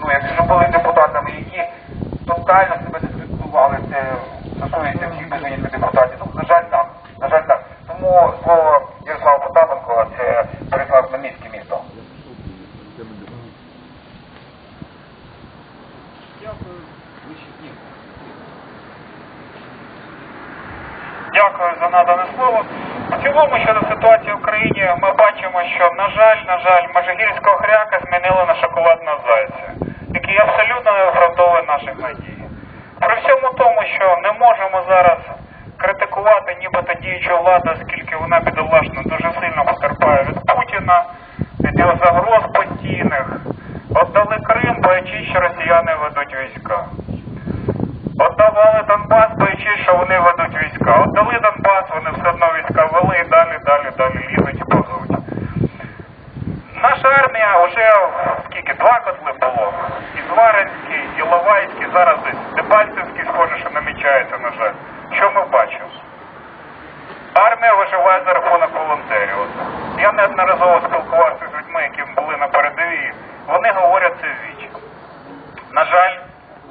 ну, якщо були депутатами, які тотально себе дискредитували, це стосується всіх без винятку депутатів. Ну, на жаль, так. На жаль, так. Тому слово Ярослава Потапенко це переклад на міське місто. Дякую за надане слово. В цілому щодо ситуації в Україні ми бачимо, що на жаль, на жаль, Межигірського хряка змінили на шоколадного зайця, який абсолютно не оправдовує наших надій. При всьому тому, що не можемо зараз критикувати нібито діючу владу, оскільки вона бідолашно дуже сильно потерпає від Путіна, від його загроз постійних. Отдали Крим, боячись, що росіяни ведуть війська. Отдавали Донбас, боячись, що вони ведуть війська. Отдали Донбас, вони все одно війська вели і далі, далі, далі лізуть і позуть. Наша армія вже скільки два котли було. І Зваринський, і Ловайський, зараз десь Дебальцевський, схоже, що намічається, на жаль. Що ми бачимо? Армія виживає за рахунок волонтерів. От Я неодноразово спілкувався з людьми, які були на передовій. Вони говорять це в віч. На жаль,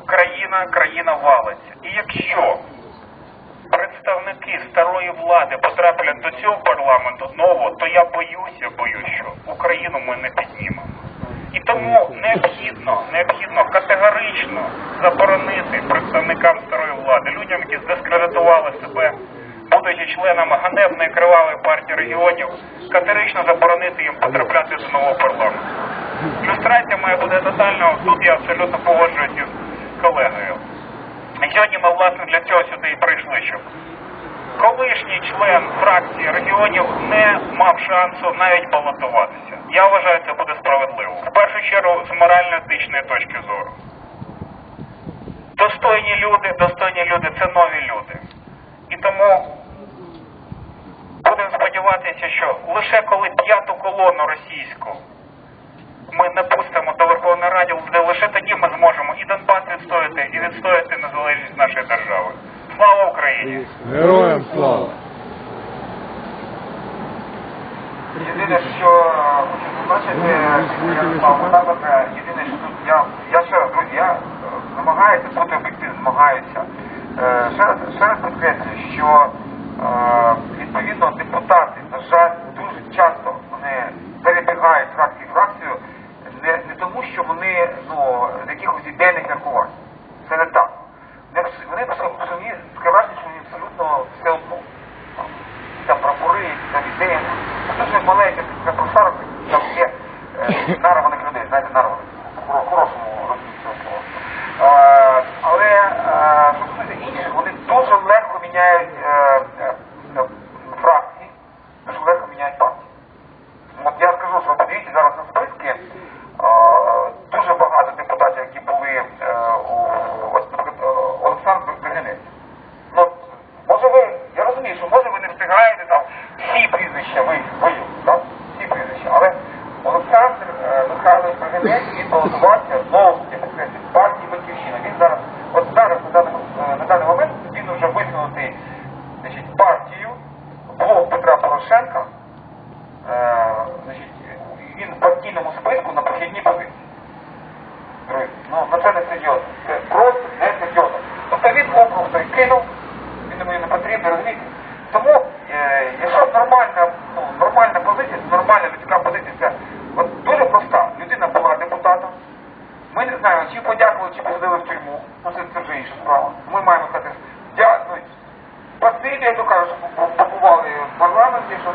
країна, країна валиться. І якщо представники старої влади потраплять до цього парламенту знову, то я боюся, я боюсь, що Україну ми не піднімемо. І тому необхідно, необхідно категорично заборонити представникам старої влади, людям, які здискредитували себе, будучи членами ганебної кривавої партії регіонів, категорично заборонити їм потрапляти до нового парламенту. Люстрація має бути тотальна, тут я абсолютно погоджуюся з колегою. Сьогодні ми, власне, для цього сюди і прийшли, щоб колишній член фракції регіонів не мав шансу навіть балотуватися. Я вважаю, це буде справедливо. В першу чергу з морально-етичної точки зору. Достойні люди, достойні люди це нові люди. І тому сподіватися, що лише коли п'яту колону російську ми не пустимо до Верховної Ради, лише тоді ми зможемо і Донбас відстояти, і відстояти незалежність нашої держави. Слава Україні! Героям слава! Єдине, що хочу зазначити, єдине, що тут я, я ще раз, друзі, я е, намагаюся бути об'єктивним, намагаюся. Е, Ще раз, ще раз підкреслюю, що е, відповідно депутати, на жаль, дуже часто вони перебігають фракції фракцію не, не тому, що вони ну, з якихось ідейних міркувань. Це не так. Вони, вони самі скажуть, що вони абсолютно все одно там прапори, які там ідеї. Це дуже маленька така просарок, там є е, нарваних людей, знаєте, нарваних. В хоро- хорошому розумінні цього слова. Е, але е, що стосується інших, вони дуже легко міняють е, е, е, фракції, дуже легко міняють партії. От я скажу, що подивіться зараз на списки, е, дуже багато депутатів, які були е, у от, наприклад, е, Олександр Бригинець. Ну, от, може ви, я розумію, що може ви не встигаєте там всі прізвища ви, ви, так? Всі прізвища, але Олександр е, Він балотувався знову партії Батьківщина. Він зараз, от зараз на даний, е, на даний момент він вже висунутий значить, партію блок Петра Порошенка, е, значить, він в партійному списку на похідній позиції. Друзі, ну, на це не серйозно. Це просто не серйозно. Тобто він округ той кинув, він йому не потрібно, розумієте? Тому, е, якщо нормальна, ну, нормальна позиція, нормальна людська позиція, це от дуже проста. Людина була депутатом. Ми не знаємо, чи подякували, чи посадили в тюрму. Ну інша справа. Ми маємо сказати, дякую. Спасибі, я то кажу, що побували в парламенті, що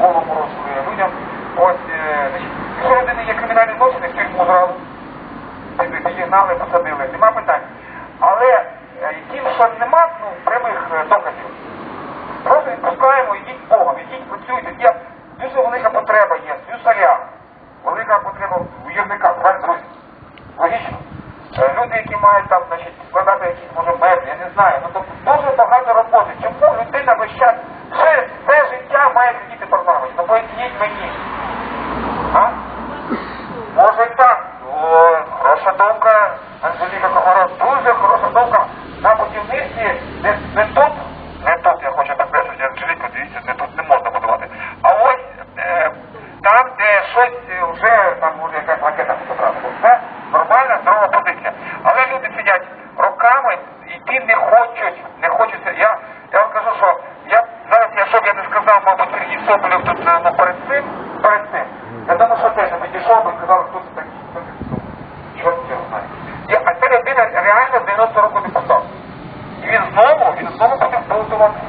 голову порушили людям. Ось, е, значить, якщо людина є кримінальні злочини, тюрму зразу підігнали, посадили, нема питань. Але е, тим, що нема ну, прямих е, доказів, просто відпускаємо, йдіть з Богом, йдіть, працюйте. Є дуже велика потреба є, слюсаря, велика потреба в юрниках, правильно, друзі? Логічно. Е, Люди, які мають там, значить, складати якісь, може, меблі, я не знаю. Ну, тобто дуже багато роботи. Чому людина весь час все, все має сидіти в парламенті? Ну, поясніть мені. А? Може і так. О, хороша думка, Анжеліка Когород, дуже хороша думка. На будівництві не, не тут, не тут, я хочу підкреслити, Анжеліка, дивіться, не тут не можна будувати. А ось е, там, де щось вже, там може особи казали, хто це такий, хто це суд. Чорт його знає. А ця людина реально 90 років депутат. І він знову, він знову буде балотуватися.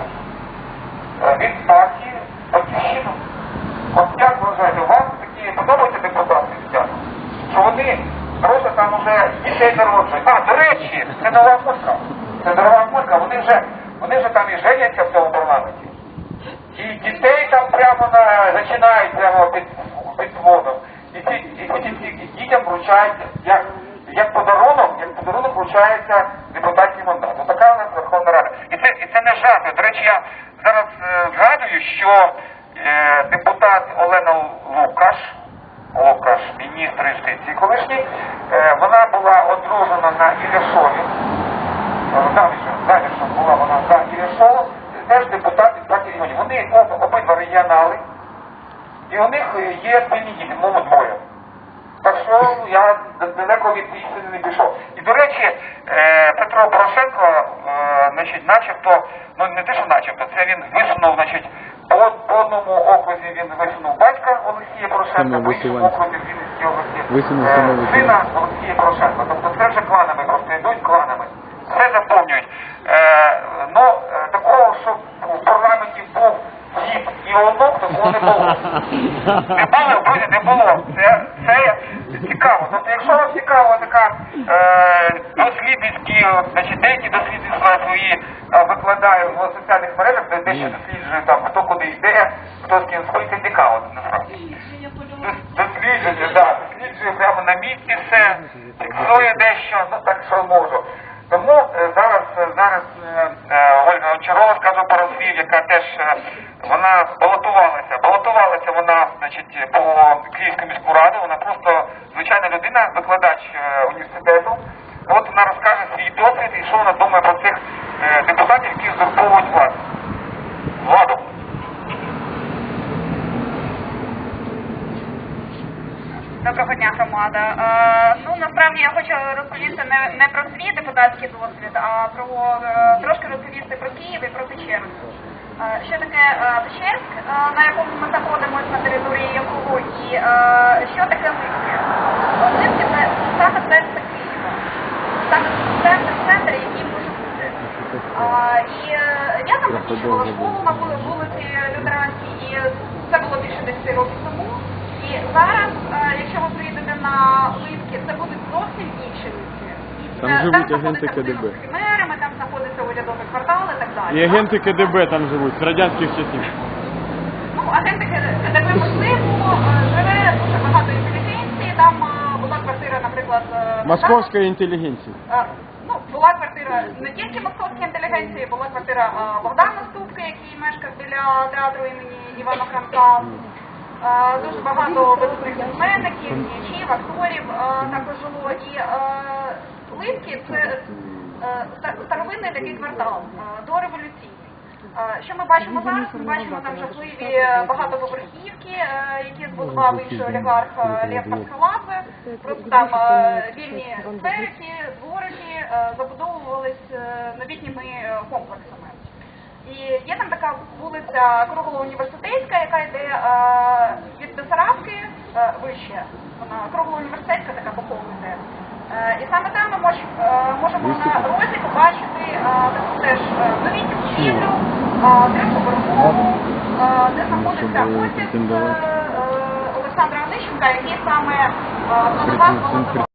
Від партії, батьківщину. От як вважаєте, у вас такі подобаються депутати дитяти? Що вони просто там уже дітей народжують. А, до речі, це нова курка. Це нова курка, вони вже, вони вже там і женяться в цьому парламенті. І дітей там прямо на, починають прямо під, під водом. І ці, і потім ці дітям вручають, як, як подарунок, як подарунок вручається депутатський мандат. Така у нас Верховна Рада. І це, і це не жарт. До речі, я зараз е, згадую, що е, депутат Олена Лукаш, Лукаш, міністр юстиції колишній, е, вона була одружена на Ілляшові. Заміжем, заміжем була вона за Ілляшова, теж депутат від партії регіонів. Вони об- обидва регіонали, і у них е, є спільні діти, мову двоє. Так я далеко від істини не пішов. І до речі, е, Петро Порошенко, е, значить, начебто, ну не те, що начебто, це він висунув, значить, по, по одному окрузі він висунув батька Олексія Порошенка, по іншому окрузі в Вінницькій області е, сина Олексія Порошенка. Тобто це вже кланами просто йдуть кланами. Все заповнюють. Е, ну, е, такого, щоб в парламенті був дід і було, друзі, не було. Це, це цікаво. Тобто, якщо вам цікаво така е, дослідницькі, значить, деякі дослідництва свої е, викладаю в соціальних мережах, де дещо досліджую там, хто куди йде, хто з ким спить, це цікаво насправді. Дос- Дослідження, да, досліджую прямо на місці все, фіксую дещо, ну так що можу. Тому е, зараз, е, зараз е, Ольга Очарова скажу пару слів, яка теж вона балотувалася. Балотувалася вона, значить, по Київську міську раду. Вона просто звичайна людина, викладач університету. От вона розкаже свій досвід і що вона думає про цих депутатів, які узурповують владу. Владу. Доброго дня, громада. Е, ну насправді я хочу розповісти не, не про свій депутатський досвід, а про е, трошки розповісти про Київ і про Печерськ. Е, що таке е, Печерськ, е, на якому ми знаходимося, на території якого, і е, що таке Липки? Е, Липки це саме серце Києва, саме центр, який може бути. А, і е, я там закінчувала школу на вули- вулиці Лютеранській, і це було більше 10 років тому. І зараз, е, якщо ви приїдете на Липки, це будуть зовсім інші Липки. Там живуть агенти КДБ. з там знаходиться урядовий квартал і так далі. І агенти КДБ там живуть з радянських часів. Ну, агенти КДБ можливо, е, живе дуже багато інтелігенції. Там е, була квартира, наприклад, Московської інтелігенції. Ну, була квартира не тільки московської інтелігенції, була квартира Богдана Ступки, який мешкав біля театру імені Івана Франка. Е, Дуже багато видатних письменників, діячів, акторів е, також жило. І е, Липки це старовинний такий квартал, дореволюційний. Що ми бачимо зараз? Ми бачимо там жахливі багатоповерхівки, які збудував інший олігарх Лев Паскаладзе. Просто там вільні скверики, дворики забудовувались новітніми комплексами. І є там така вулиця Кругло-Університетська, яка йде е, від Бесарабки е, вище. Вона кругло-університетська така боково йде. Е, і саме там ми можемо на розі побачити таку теж новітню будівлю, трьохповерхову, де знаходиться офіс Олександра Онищенка, який саме планував